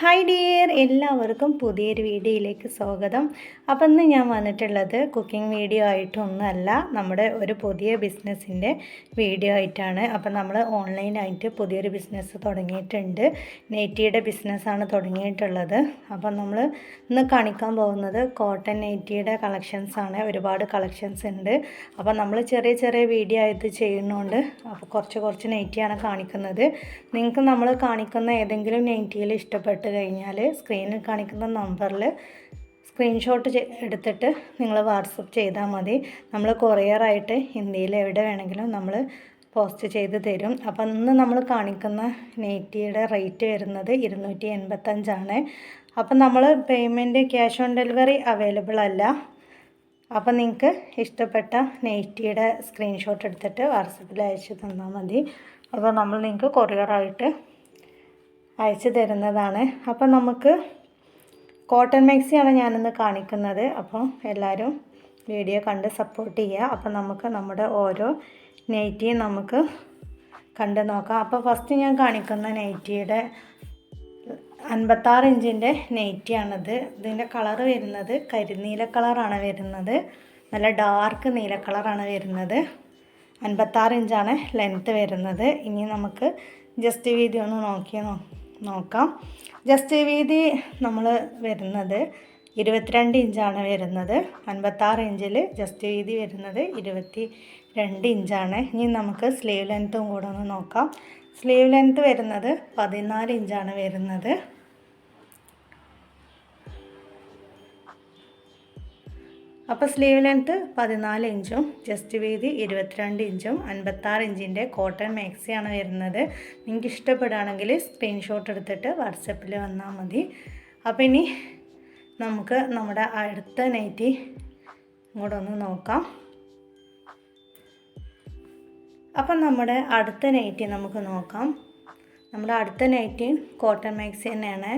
Hi dear എല്ലാവർക്കും പുതിയൊരു വീഡിയോയിലേക്ക് സ്വാഗതം. അപ്പം ഇന്ന് ഞാൻ വന്നിട്ടുള്ളത് കുക്കിംഗ് വീഡിയോ ആയിട്ടൊന്നുമല്ല നമ്മുടെ ഒരു പുതിയ ബിസിനസ്സിന്റെ വീഡിയോ ആയിട്ടാണ്. അപ്പം നമ്മൾ ഓൺലൈനായിട്ട് പുതിയൊരു ബിസിനസ് തുടങ്ങിയിട്ടുണ്ട്. നെയ്റ്റിയുടെ ബിസിനസ്സാണ് തുടങ്ങിയിട്ടുള്ളത്. അപ്പം നമ്മൾ ഇന്ന് കാണിക്കാൻ പോകുന്നത് കോട്ടൺ നെയ്റ്റിയുടെ കളക്ഷൻസാണ് ഒരുപാട് കളക്ഷൻസ് ഉണ്ട്. അപ്പം നമ്മൾ ചെറിയ ചെറിയ വീഡിയോ ആയിട്ട് ചെയ്യുന്നതുകൊണ്ട് അപ്പോൾ കുറച്ച് കുറച്ച് നെയ്റ്റിയാണ് കാണിക്കുന്നത്. നിങ്ങൾക്ക് നമ്മൾ കാണിക്കുന്ന ഏതെങ്കിലും നെയ്റ്റിയിൽ ഇഷ്ടപ്പെട്ട് കഴിഞ്ഞാൽ സ്ക്രീനിൽ കാണിക്കുന്ന നമ്പറിൽ സ്ക്രീൻഷോട്ട് എടുത്തിട്ട് നിങ്ങൾ വാട്സപ്പ് ചെയ്താൽ മതി. നമ്മൾ കൊറിയറായിട്ട് ഇന്ത്യയിൽ എവിടെ വേണമെങ്കിലും നമ്മൾ പോസ്റ്റ് ചെയ്ത് തരും. അപ്പോൾ ഇന്ന് നമ്മൾ കാണിക്കുന്ന നെയ്റ്റിയുടെ റേറ്റ് വരുന്നത് ഇരുന്നൂറ്റി എൺപത്തഞ്ചാണ് അപ്പം നമ്മൾ payment cash on delivery available അല്ല. അപ്പം നിങ്ങൾക്ക് ഇഷ്ടപ്പെട്ട നെയ്റ്റിയുടെ സ്ക്രീൻഷോട്ട് എടുത്തിട്ട് വാട്സപ്പിൽ അയച്ചു തന്നാൽ മതി. അപ്പോൾ നമ്മൾ നിങ്ങൾക്ക് കൊറിയറായിട്ട് അയച്ചു തരുന്നതാണ്. അപ്പം നമുക്ക് കോട്ടൺ മാക്സിയാണ് ഞാനിന്ന് കാണിക്കുന്നത്. അപ്പോൾ എല്ലാവരും വീഡിയോ കണ്ട് സപ്പോർട്ട് ചെയ്യുക. അപ്പം നമുക്ക് നമ്മുടെ ഓരോ നൈറ്റിയും നമുക്ക് കണ്ട് നോക്കാം. അപ്പോൾ ഫസ്റ്റ് ഞാൻ കാണിക്കുന്ന നൈറ്റിയുടെ അൻപത്താറ് ഇഞ്ചിന്റെ നെയ്റ്റിയാണിത് ഇതിന്റെ കളറ് വരുന്നത് കരിനീല കളറാണ് വരുന്നത്. നല്ല ഡാർക്ക് നീല കളറാണ് വരുന്നത്. അൻപത്താറ് ഇഞ്ചാണ് ലെങ്ത്ത് വരുന്നത്. ഇനി നമുക്ക് ജസ്റ്റ് വീതി ഒന്ന് നോക്കി. നോക്കാം. ജസ്റ്റ് വീതി നമ്മൾ വരുന്നത് ഇരുപത്തിരണ്ട് ഇഞ്ചാണ് വരുന്നത്. അൻപത്താറ് ഇഞ്ചിൽ ജസ്റ്റ് വീതി വരുന്നത് ഇരുപത്തി രണ്ട് ഇഞ്ചാണ്. ഇനി നമുക്ക് സ്ലീവ് ലെങ്ത്തും കൂടെ ഒന്ന് നോക്കാം. സ്ലീവ് ലെങ്ത്ത് വരുന്നത് പതിനാല് ഇഞ്ചാണ് വരുന്നത്. അപ്പോൾ സ്ലീവ് ലെങ്ത്ത് പതിനാല് ഇഞ്ചും ജസ്റ്റ് വീതി ഇരുപത്തിരണ്ട് ഇഞ്ചും അൻപത്താറ് ഇഞ്ചിന്റെ കോട്ടൺ മാക്സിയാണ് വരുന്നത്. നിങ്ങൾക്ക് ഇഷ്ടപ്പെടുകയാണെങ്കിൽ സ്ക്രീൻഷോട്ട് എടുത്തിട്ട് വാട്സപ്പിൽ വന്നാൽ മതി. അപ്പോൾ ഇനി നമുക്ക് നമ്മുടെ അടുത്ത നൈറ്റി ഇങ്ങോട്ട് ഒന്ന് നോക്കാം. അപ്പം നമ്മുടെ അടുത്ത നൈറ്റി നമുക്ക് നോക്കാം. നമ്മുടെ അടുത്ത നൈറ്റി കോട്ടൺ മാക്സി തന്നെയാണ്.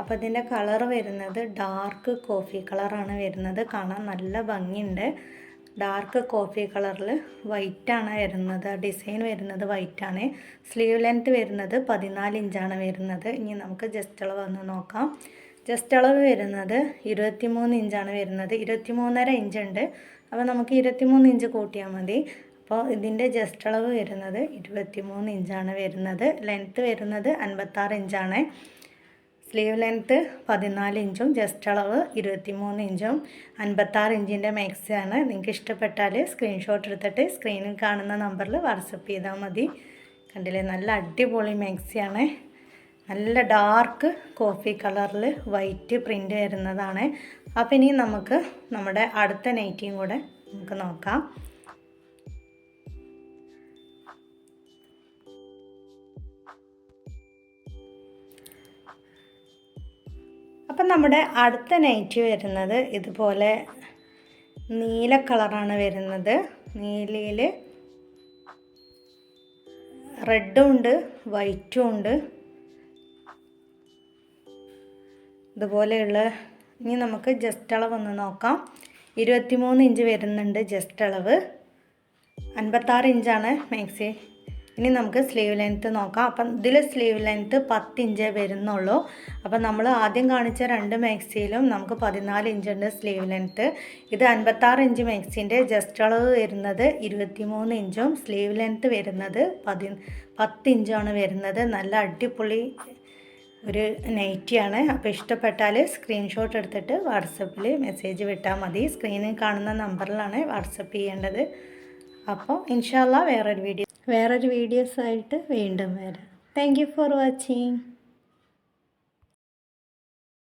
അപ്പോൾ ഇതിന്റെ കളർ വരുന്നത് ഡാർക്ക് കോഫി കളറാണ് വരുന്നത്. കാണാൻ നല്ല ഭംഗിയുണ്ട്. ഡാർക്ക് കോഫി കളറിൽ വൈറ്റാണ് വരുന്നത്. ഡിസൈൻ വരുന്നത് വൈറ്റാണ് സ്ലീവ് ലെങ്ത് വരുന്നത് പതിനാല് ഇഞ്ചാണ് വരുന്നത്. ഇനി നമുക്ക് ജസ്റ്റ് അളവ് ഒന്ന് നോക്കാം. ജസ്റ്റ് അളവ് വരുന്നത് ഇരുപത്തിമൂന്ന് ഇഞ്ചാണ് വരുന്നത്. ഇരുപത്തിമൂന്നര ഇഞ്ചുണ്ട് അപ്പോൾ നമുക്ക് ഇരുപത്തിമൂന്ന് ഇഞ്ച് കൂട്ടിയാൽ മതി. അപ്പോൾ ഇതിന്റെ ജസ്റ്റ് അളവ് വരുന്നത് ഇരുപത്തിമൂന്ന് ഇഞ്ചാണ് വരുന്നത്. ലെങ്ത്ത് വരുന്നത് അൻപത്താറ് ഇഞ്ചാണ് സ്ലീവ് ലെങ്ത്ത് പതിനാല് ഇഞ്ചും ജസ്റ്റ് അളവ് ഇരുപത്തിമൂന്ന് ഇഞ്ചും അൻപത്താറ് ഇഞ്ചിന്റെ മാക്സിയാണ്. നിങ്ങൾക്ക് ഇഷ്ടപ്പെട്ടാൽ സ്ക്രീൻഷോട്ട് എടുത്തിട്ട് സ്ക്രീനിൽ കാണുന്ന നമ്പറിൽ വാട്സപ്പ് ചെയ്താൽ മതി. കണ്ടില്ലേ? നല്ല അടിപൊളി മാക്സിയാണ്. നല്ല ഡാർക്ക് കോഫി കളറിൽ വൈറ്റ് പ്രിന്റ് വരുന്നതാണ്. അപ്പം ഇനി നമുക്ക് നമ്മുടെ അടുത്ത നൈറ്റിയും കൂടെ നമുക്ക് നോക്കാം. അപ്പം നമ്മുടെ അടുത്ത നൈറ്റ് വരുന്നത് ഇതുപോലെ നീല കളറാണ് വരുന്നത്. നീലയിൽ റെഡും ഉണ്ട് വൈറ്റും ഉണ്ട്. ഇതുപോലെയുള്ള ഇനി നമുക്ക് ജസ്റ്റ് അളവ് ഒന്ന് നോക്കാം. ഇരുപത്തിമൂന്ന് ഇഞ്ച് വരുന്നുണ്ട് ജസ്റ്റ് അളവ്. അൻപത്താറ് ഇഞ്ചാണ് മാക്സി ഇനി നമുക്ക് സ്ലീവ് ലെങ്ത്ത് നോക്കാം. അപ്പം ഇതിൽ സ്ലീവ് ലെങ്ത്ത് പത്ത് ഇഞ്ചേ വരുന്നുള്ളൂ. അപ്പം നമ്മൾ ആദ്യം കാണിച്ച രണ്ട് മാക്സിയിലും നമുക്ക് പതിനാല് ഇഞ്ചുണ്ട് സ്ലീവ് ലെങ്ത്ത് ഇത് അൻപത്താറ് ഇഞ്ച് മാക്സിന്റെ ജസ്റ്റ് അളവ് വരുന്നത് ഇരുപത്തിമൂന്ന് ഇഞ്ചും. സ്ലീവ് ലെങ്ത്ത് വരുന്നത് പതി പത്ത് ഇഞ്ചാണ് വരുന്നത്. നല്ല അടിപൊളി ഒരു നൈറ്റിയാണ് അപ്പോൾ ഇഷ്ടപ്പെട്ടാൽ സ്ക്രീൻഷോട്ട് എടുത്തിട്ട് വാട്സപ്പിൽ മെസ്സേജ് വിട്ടാൽ മതി. സ്ക്രീനിൽ കാണുന്ന നമ്പറിലാണ് വാട്സപ്പ് ചെയ്യേണ്ടത്. അപ്പോൾ ഇൻഷാല്ല വേറൊരു വീഡിയോ വേറൊരു വീഡിയോസായിട്ട് വീണ്ടും വരാം. Thank you for watching